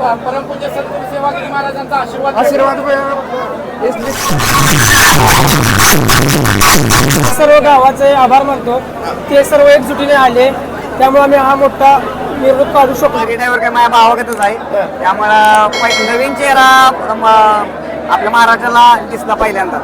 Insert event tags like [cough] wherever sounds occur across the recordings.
प- परमपूज्य सद्गुरू सेवागिरी महाराजांचा आशीर्वाद आशीर्वाद सर्व गावाचे आभार मानतो. ते सर्व एकजुटीने आले. त्यामुळे आम्ही हा मोठा मिरवणूक काढू शकतो ड्रायव्हर काय माझ्या भावागतच आहे. त्यामुळं नवीन चेहरा आपल्या महाराजाला दिसला पहिल्यांदा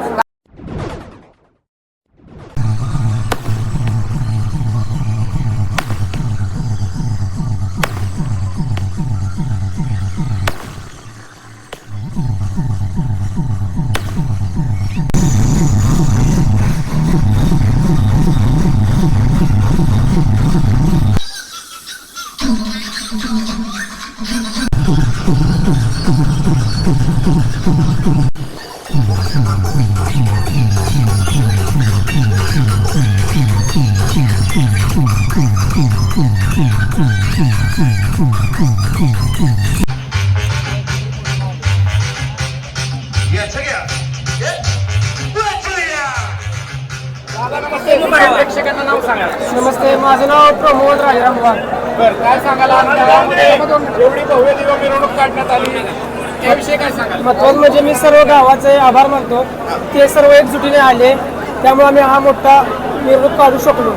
प्रेक्षकांना नाव सांगा नमस्ते माझं नाव प्रमोद राजाराम वाघ. बरं काय गावामध्ये एवढी भव्य दिव्य मिरवणूक काढण्यात आली. महत्वाचं म्हणजे मी सर्व गावाचे आभार मानतो. ते सर्व एकजुटीने आले. त्यामुळे आम्ही हा मोठा मिरवणूक काढू शकलो.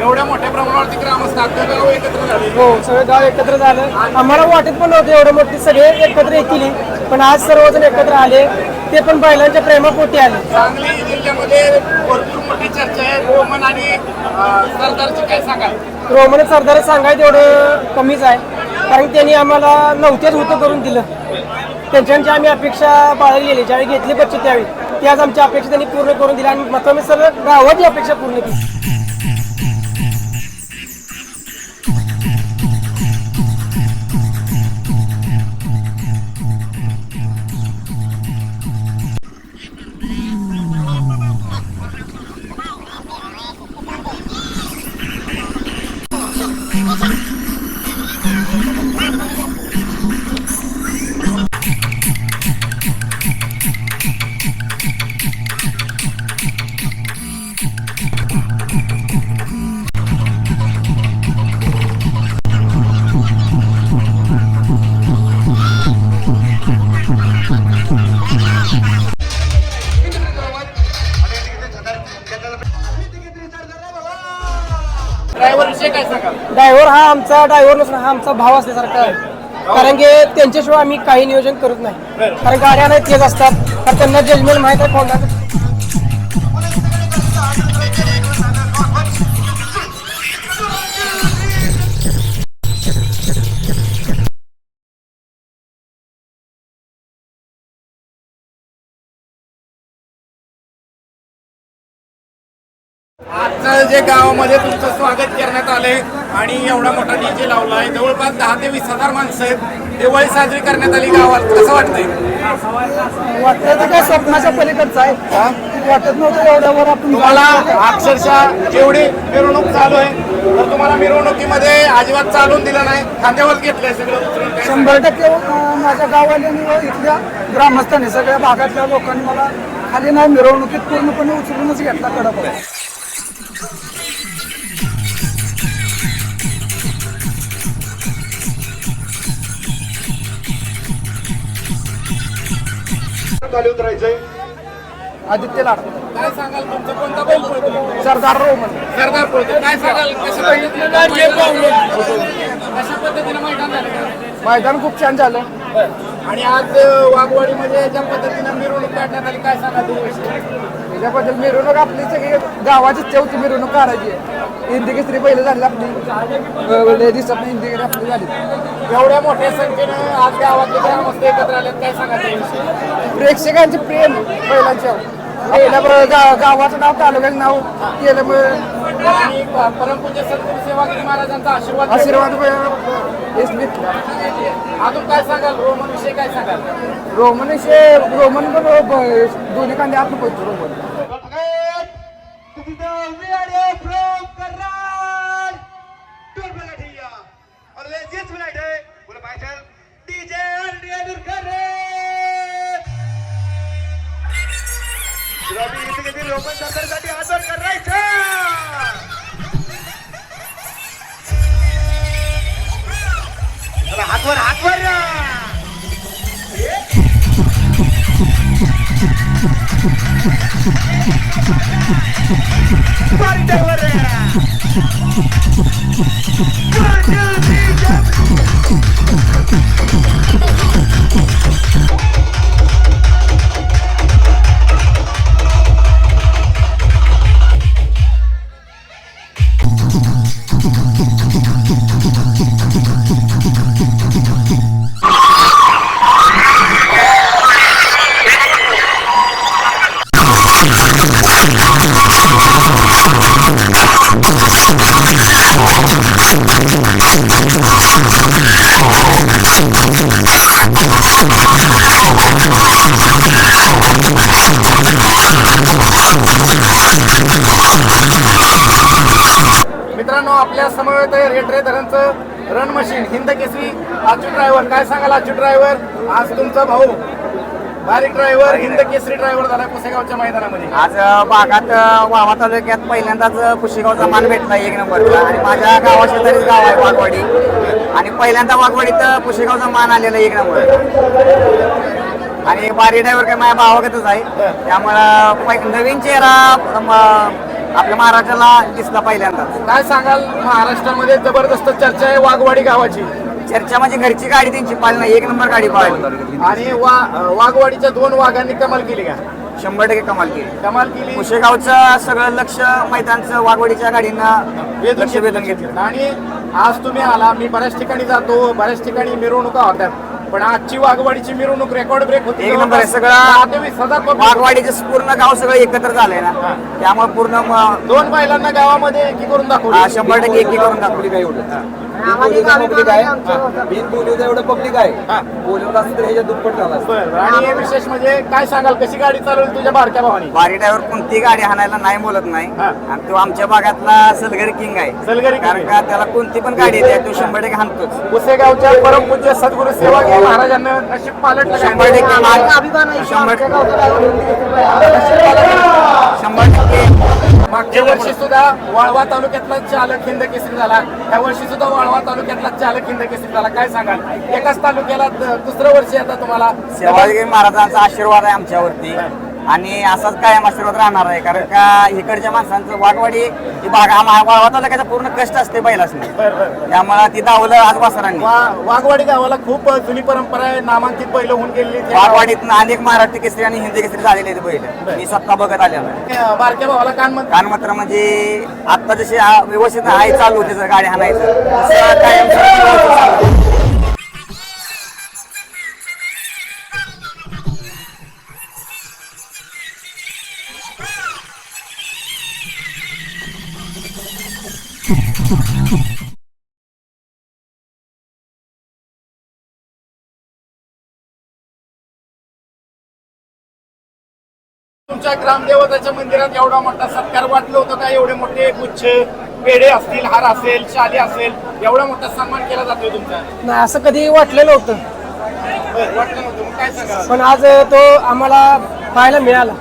एवढ्या मोठ्या प्रमाणावरती ग्रामस्थ अख्खं गाव एकत्र झाले. हो सगळे गाव एकत्र झालं. आम्हाला वाटत पण नव्हतं एवढं मोठी. सगळे एकत्र येतील. पण आज सर्वजण एकत्र आले. ते पण बैलांच्या प्रेमापोटी आले. सांगली जिल्ह्यामध्ये भरपूर मोठी चर्चा आहे. रोमन आणि सरदारची काय सांगाल? रोमन सरदार सांगायचं एवढं कमीच आहे. कारण त्यांनी आम्हाला नव्हत्याच होतं करून दिलं. त्यांच्याची आम्ही अपेक्षा बाळगली गेली ज्यावेळी घेतली बच्चे त्यावेळी. ती आज आमच्या अपेक्षा त्यांनी पूर्ण करून दिली आणि मग सर गावाची अपेक्षा पूर्ण केली. ड्रायव्हर हा आमचा ड्रायव्हर नसून हा आमचा भाव असल्यासारखा आहे. कारण की त्यांच्याशिवाय आम्ही काही नियोजन करत नाही. कारण गाड्या नाही तेच असतात. कारण त्यांना जजमेंट माहीत आहे कोणाचं. आजचं जे गावामध्ये तुमचं स्वागत करण्यात आलंय आणि एवढा मोठा डीजे लावलाय जवळपास दहा ते वीस हजार माणसं आहेत. दिवाळी साजरी करण्यात आली गावात. कसं वाटतंय? वाटलं तर काय स्वप्नाच्या पलीकडचं आहे. वाटत नव्हतं एवढ्यावर आपण तुम्हाला अक्षरशः जेवढी मिरवणूक चालू आहे तर तुम्हाला मिरवणुकीमध्ये अजिबात चालून दिलं नाही. खांद्यावर घेतलंय सगळं शंभर टक्के माझ्या गावाल्यांनी व इथल्या ग्रामस्थांनी सगळ्या भागातल्या लोकांनी मला खाली नाही मिरवणुकीत पूर्णपणे उचलूनच घेतला कडप खाली उतरायचंय. आदित्य लाड. काय सांगाल तुमचं? कोणता बैल पळतो सरदार रोमन सरदार पळतो काय सांगाल? कशा पद्धतीनं कशा पद्धतीनं मैदान झालं? मैदान खूप छान झालं. आणि आज वाघवाडीमध्ये ज्या पद्धतीनं मिरवणूक काढण्यात आली काय सांगाल त्याच्याबद्दल मिरवणूक आपली सगळी गावाचीच तेवढी मिरवणूक काढायची. हिंदी केसरी पहिलं झाली आपली. लय दिवसात हिंदी केसरी आपली झाली. एवढ्या मोठ्या संख्येनं आज गावातले ग्रामस्थ एकत्र आल्यात काय त्याविषयी? प्रेक्षकांचे प्रेम बैलांच्या गा गावाचं नाव तालुक्याचं नाव केल्यामुळे परमपूज्य सद्गुरू सेवागिरी महाराजांचा आशीर्वाद आशीर्वाद अजून काय सांगाल? रोमन विषयी काय सांगाल? रोमन रोमन पण दोन्ही कांदे आत रोमन. ओपन सरकारसाठी हजर करायचं. हातवर हातवर वर मित्रांनो आपल्या समवेत आहे रेट रे धरणचं run machine Hind Kesari Achyut driver काय सांगाल अच्युत ड्रायव्हर आज तुमचा भाऊ बारीक ड्रायव्हर हिंद केसरी ड्रायव्हर झाला पुसेगावच्या मैदानामध्ये. आज भागात वावा तालुक्यात पहिल्यांदाच अ, मान भेटला एक नंबरचा. आणि माझ्या गावा शेजारीच गाव आहे वाघवाडी. आणि पहिल्यांदा वाघवाडीत अ, मान आलेला एक नंबर. आणि बारी ड्रायव्हर काय माझ्या भावागतच आहे. त्यामुळं नवीन चेहरा म- आपल्या महाराष्ट्राला दिसला पहिल्यांदाच. काय सांगाल? महाराष्ट्रामध्ये जबरदस्त चर्चा आहे वाघवाडी गावाची. चर्चा म्हणजे घरची गाडी त्यांची पाहिली एक नंबर गाडी पाहिली आणि वा वाघवाडीच्या दोन वाघांनी कमाल केली का? शंभर टक्के कमाल केली. कमाल केली. कुशेगावचं सगळं लक्ष मैदानचं वाघवाडीच्या गाडीनं लक्ष वेधून घेतलं. आणि आज तुम्ही आला मी बऱ्याच ठिकाणी जातो बऱ्याच ठिकाणी मिरवणुका होत्यात पण आजची वाघवाडीची मिरवणूक रेकॉर्ड ब्रेक होती. एक नंबर आहे, सगळा- दहा ते वीस हजार public. वाघवाडीचं पूर्ण गाव सगळं एकत्र झालंय ना. त्यामुळे पूर्ण म- दोन बैलांना गावामध्ये एकी करून हा, दाखवली शंभर टक्के एकी करून दाखवली काही पब्लिक आहे बिन एवढं पब्लिक हा. आहे बोलवलं असतं तर ह्याच्या दुप्पट झाला असतं. बरं आणि विशेष म्हणजे काय सांगाल कशी गाडी चालवली तुझ्या बारक्या भावानी बारी ड्रायव्हर कोणती गाडी हाणायला नाही बोलत नाही हा. आणि तो आमच्या भागातला सलगरी किंग आहे सलगरी कारण का त्याला कोणती पण गाडी येते तो शंभर टक्के हाणतोच पुसेगावच्या परमपूज्य सद्गुरू सेवागिरी महाराजांना नशीब पालट शंभर टक्के मा- शंभर शंभर टक्के. मागच्या वर्षी सुद्धा वाळवा तालुक्यातला चालक हिंद केसरी झाला. या वर्षी सुद्धा वाळवा तालुक्यातला चालक हिंद केसरी झाला. काय सांगाल? एकाच तालुक्याला दुसरं वर्ष आता तुम्हाला. सेवागिरी महाराजांचा आशीर्वाद आहे आमच्यावरती. आणि असाच कायम आशीर्वाद राहणार आहे. कारण का इकडच्या माणसांचं वाघवाडी ही भाग वाळवा तालुक्याचा पूर्ण कष्ट असते बरं त्यामुळे ती दावलं आज वासरांनी. वाघवाडी गावाला खूप जुनी परंपरा आहे. नामांकित बैल होऊन गेलेली वाघवाडीत अनेक महाराष्ट्र केसरी आणि हिंदी केसरी झालेले आहेत बैल. मी स्वतः बघत आलेलो आहे. गावाला- बारक्या भावाला कान म्हणतात कान मात्र म्हणजे आता जशी व्यवस्थित आहे चालू होते जर गाडी हाणायचं. कायम तुमच्या ग्रामदेवताच्या मंदिरात एवढा मोठा सत्कार वाटलं होतं का? एवढे मोठे गुच्छ पेढे असतील हार असेल शाली असेल एवढा मोठा सन्मान केला जातोय तुमचा? नाही असं कधी वाटलं नव्हतं बरं, वाटलं नव्हतं. मग काय सांगा पण आज तो आम्हाला पाहायला मिळाला.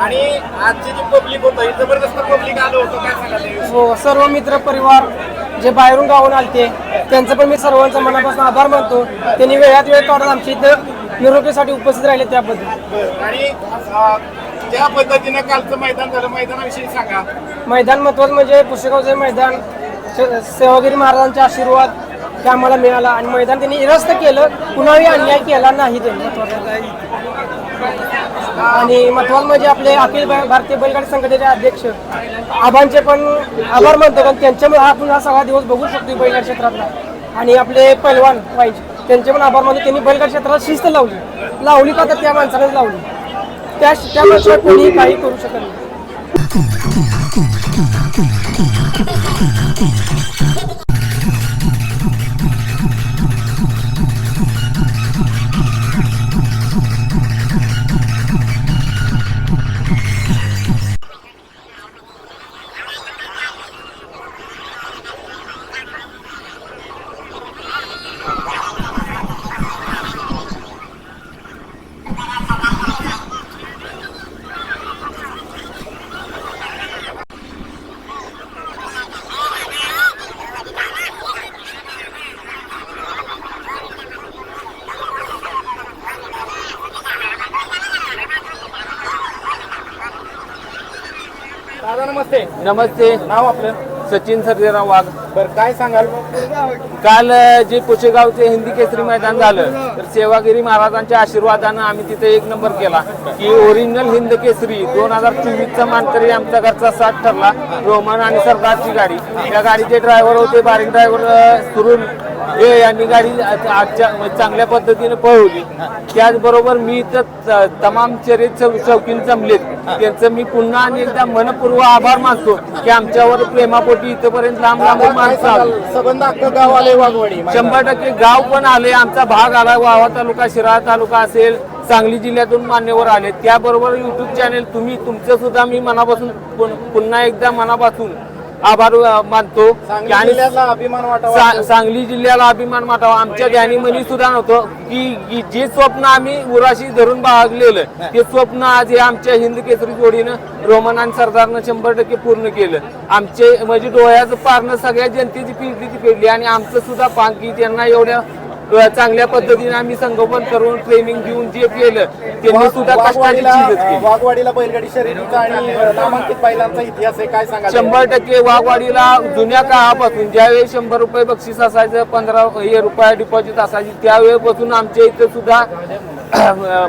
आणि आजची जी पब्लिक होतं ही जबरदस्त पब्लिक आलं होतं काय सांगा? हो सर्व मित्र परिवार जे बाहेरून गावून आलते त्यांचं पण मी सर्वांचा मनापासून आभार मानतो. त्यांनी वेळात वेळ काढून आमच्या इथं निरोगीसाठी उपस्थित राहिले त्याबद्दल. बरं, आणि अं, ज्या पद्धतीनं कालचं मैदान झालं. मैदानाविषयी सांगा. मैदान महत्वाचं म्हणजे पुस्तकावचं मैदान सेवागिरी महाराजांचा आशीर्वाद ते आम्हाला मिळाला. आणि मैदान त्यांनी निरस्त केलं. कुणाही अन्याय केला नाही त्यांनी. महत्वाचं आणि महत्वाचं म्हणजे आपले अखिल भा- भारतीय बैलगाडी संघटनेचे अध्यक्ष आबांचे पण आभार मानतो. कारण त्यांच्यामुळे आपण हा सगळा दिवस बघू शकतो बैलगाडी क्षेत्रातला. आणि आपले पैलवान पाहिजे त्यांचे पण आभार मानतो. त्यांनी बैलगाड क्षेत्राला शिस्त लावली. लावली का तर त्या माणसानेच लावली. त्या त्या माणसाला कोणीही काही करू शकत नाही. नमस्ते. नाव आपलं? सचिन सर्जेराव वाघ. बरं काय सांगाल काल जे पुशेगावचे हिंदी केसरी मैदान झालं तर सेवागिरी महाराजांच्या आशीर्वादानं आम्ही तिथे एक नंबर केला. की ओरिजिनल हिंद केसरी दोन हजार चोवीसचा मानकरी आमच्या घरचा साथ ठरला रोमन आणि सरदारची गाडी. त्या गाडीचे ड्रायव्हर होते बारीक ड्रायव्हर सुरून हे यांनी गाडी आज- आजच्या म्हणजे चांगल्या पद्धतीने पळवली. त्याचबरोबर मी इथं तमाम शर्यत शौ- शौकीन जमलेत. त्यांचं मी पुन्हा आणि एकदा मनपूर्वक आभार मानतो की आमच्यावर प्रेमापोटी इथपर्यंत लांब लांब माणसं आली. गाव आले वाघवाडी. शंभर टक्के गाव पण आले आमचा भाग आला वावा तालुका शिराळा तालुका असेल सांगली जिल्ह्यातून मान्यवर आले त्याबरोबर युट्यूब चॅनेल तुम्ही तुमचं सुद्धा मी मनापासून पुन- पुन्हा एकदा मनापासून आभार मानतो. सांगली आणि अभिमान वाटावा सांगली जिल्ह्याला अभिमान वाटावा. आमच्या ध्यानीमध्ये सुद्धा नव्हतं की जे स्वप्न आम्ही उराशी धरून बाळगलेलं ते स्वप्न आज हे आमच्या हिंद केसरी जोडीनं रोमन आणि सरदारनं शंभर टक्के पूर्ण केलं. आमचे म्हणजे डोळ्याचं पारणं सगळ्या जनतेची पिढी ती पेडली आणि आमचं सुद्धा पान की त्यांना एवढ्या चांगल्या पद्धतीने आम्ही संगोपन करून ट्रेनिंग देऊन जे केलं त्यांनी सुद्धा कष्टाची वाघवाडीला चीजच केली. वाघवाडीला बैलगाडी शर्यतीचा आणि नामांकित बैलांचा इतिहास आहे काय सांगाल? शंभर टक्के वाघवाडीला जुन्या काळापासून ज्यावेळी शंभर रुपये बक्षीस असायचं पंधरा हे रुपये डिपॉझिट असायची त्यावेळेपासून आमच्या इथं सुद्धा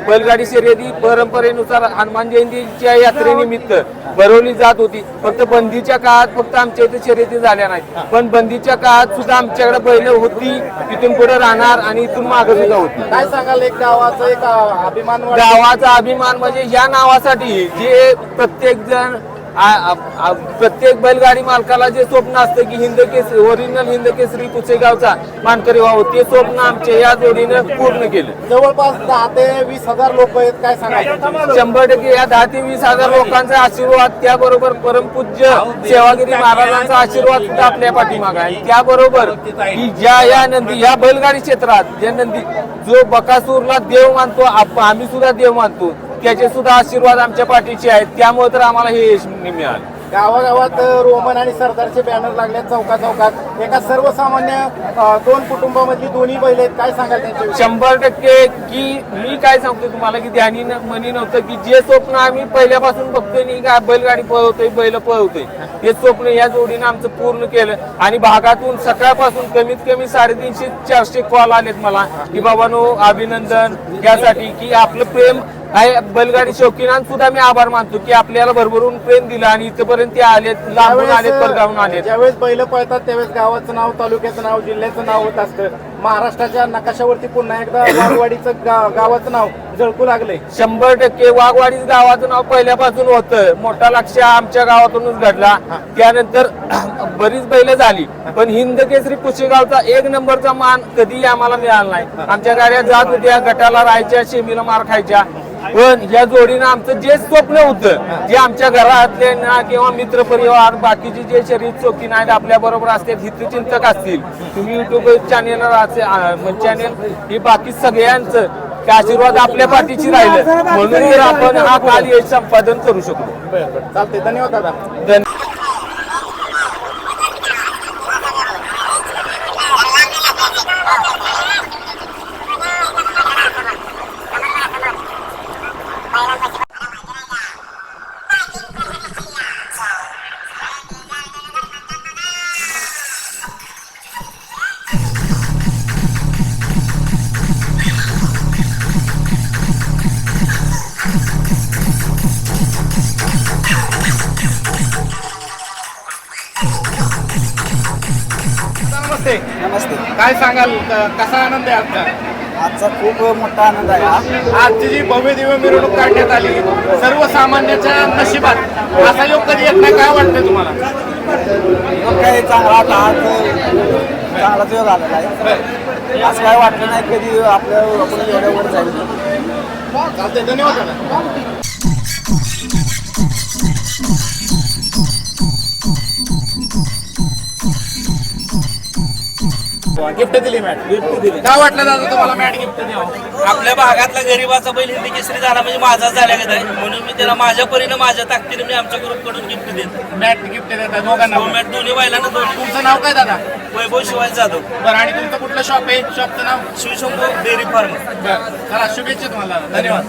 बैलगाडी शर्यती परंपरेनुसार हनुमान जयंतीच्या यात्रेनिमित्त भरवली जात होती. फक्त बंदीच्या काळात फक्त आमच्या इथे शर्यती झाल्या नाहीत. पण बंदीच्या काळात सुद्धा आमच्याकडे बैल होती इथून पुढे राहणार आणि इथून मागे सुद्धा होती काय सांगाल एक गावाचा एक अभिमान. गावाचा अभिमान म्हणजे या नावासाठी जे प्रत्येक जण प्रत्येक बैलगाडी मालकाला जे स्वप्न असतं की हिंद केसरी ओरिजिनल हिंद केसरी पुसेगावचा मानकरी व्हावं ते स्वप्न आमच्या या जोडीनं पूर्ण केलं. जवळपास दहा ते वीस हजार लोक आहेत काय सांगाल शंभर टक्के या दहा ते वीस हजार लोकांचा आशीर्वाद त्याबरोबर परमपूज्य सेवागिरी महाराजांचा आशीर्वाद सुद्धा आपल्या पाठीमाग आहे. त्याबरोबर की ज्या या नंदी या बैलगाडी क्षेत्रात ज्या नंदी जो बकासूरला देव मानतो आम्ही सुद्धा देव मानतो. त्याचे सुद्धा आशीर्वाद आमच्या पाठीचे आहेत. त्यामुळे तर आम्हाला हे यश मिळालं गावागावात रोमन आणि सरदारचे बॅनर लागले चौका चौकात एका सर्वसामान्य दोन कुटुंबामधली दोन्ही बैल आहेत. काय सांगाल त्यांच्याविषयी? शंभर टक्के की मी काय सांगतो तुम्हाला की ध्यानी न- मनी नव्हतं की जे स्वप्न आम्ही पहिल्यापासून बघतोय नाही का बैलगाडी पळवतोय बैल पळवतोय. ते स्वप्न या जोडीनं आमचं पूर्ण केलं. आणि भागातून सकाळपासून कमीत कमी साडेतीनशे चारशे कॉल आलेत मला की बाबानो अभिनंदन. यासाठी की आपलं प्रेम बैलगाडी शौकीनां सुद्धा मी आभार मानतो की आपल्याला भरभरून प्रेम दिलं आणि इथपर्यंत ते आलेत लांबून आलेत परगावून आलेत. ज्यावेळेस बैल पळतात त्यावेळेस गावाचं नाव तालुक्याचं नाव जिल्ह्याचं नाव होत असतं. महाराष्ट्राच्या नकाशावरती पुन्हा एकदा वाघवाडीचं गावाचं नाव झळकू लागलंय. शंभर टक्के वाघवाडी गावाचं नाव पहिल्यापासून होतं. मोठा लक्ष आमच्या गावातूनच घडला. त्यानंतर [clears throat] बरीच बैल झाली. पण हिंद केसरी पुशेगावचा एक नंबरचा मान कधीही आम्हाला मिळाला नाही. आमच्या गाड्या जात होत्या गटाला राहायच्या शेमीला मार खायच्या. पण या जोडीनं आमचं जे स्वप्न होतं जे आमच्या घरातले ना किंवा मित्र परिवार बाकीचे जे शरीर चौकीन आहेत आपल्या बरोबर असतील हितचिंतक असतील तुम्ही युट्यूब चॅनेल चॅनेल हे बाकी सगळ्यांचं ते आशीर्वाद आपल्या पाठीची राहिलं. म्हणून आपण हा काल संपादन करू शकतो चालते धन्यवाद दादा. धन्यवाद नमस्ते. नमस्ते. काय सांगाल? क- कसा आनंद आहे आजचा? आजचा खूप मोठा आनंद आहे हा. आजची जी भव्य दिव्य मिरवणूक काढण्यात आली सर्वसामान्याच्या नशिबात असा योग कधी येत नाही काय वाटतंय तुम्हाला? मग काय चांगला आता आज चांगलाच वेळ झालेला आहे. असं काय वाटलं नाही कधी आपल्या आपण एवढ्या वर जाईल. चालतंय धन्यवाद दादा. गिफ्ट दिली मॅट गिफ्ट दिली. काय वाटलं दादा तुम्हाला मॅट गिफ्ट द्यावं आपल्या भागातला गरीबाचा बैल हिंदी केसरी झाला म्हणजे माझा झाला का म्हणून मी त्याला माझ्या परीनं माझ्या ताकदीने मी आमच्या ग्रुपकडून गिफ्ट देतो मॅट गिफ्ट देतात दोघांना. मॅट दोन्ही बैलांना दोन्ही. तुमचं नाव काय दादा? वैभव शिवाजी जाधव. बरं आणि तुमचं कुठलं शॉप आहे? शॉपचं नाव? Shivshambhu dairy form. चला शुभेच्छा तुम्हाला धन्यवाद.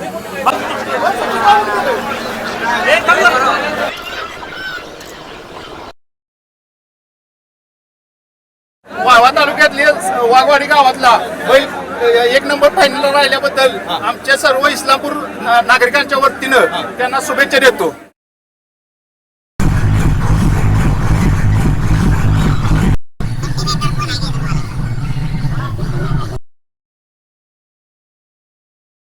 वाघवाडी गावातला. बैल एक नंबर फायनल राहिल्याबद्दल आमच्या सर्व इस्लामपूर नागरिकांच्या वतीनं त्यांना शुभेच्छा देतो.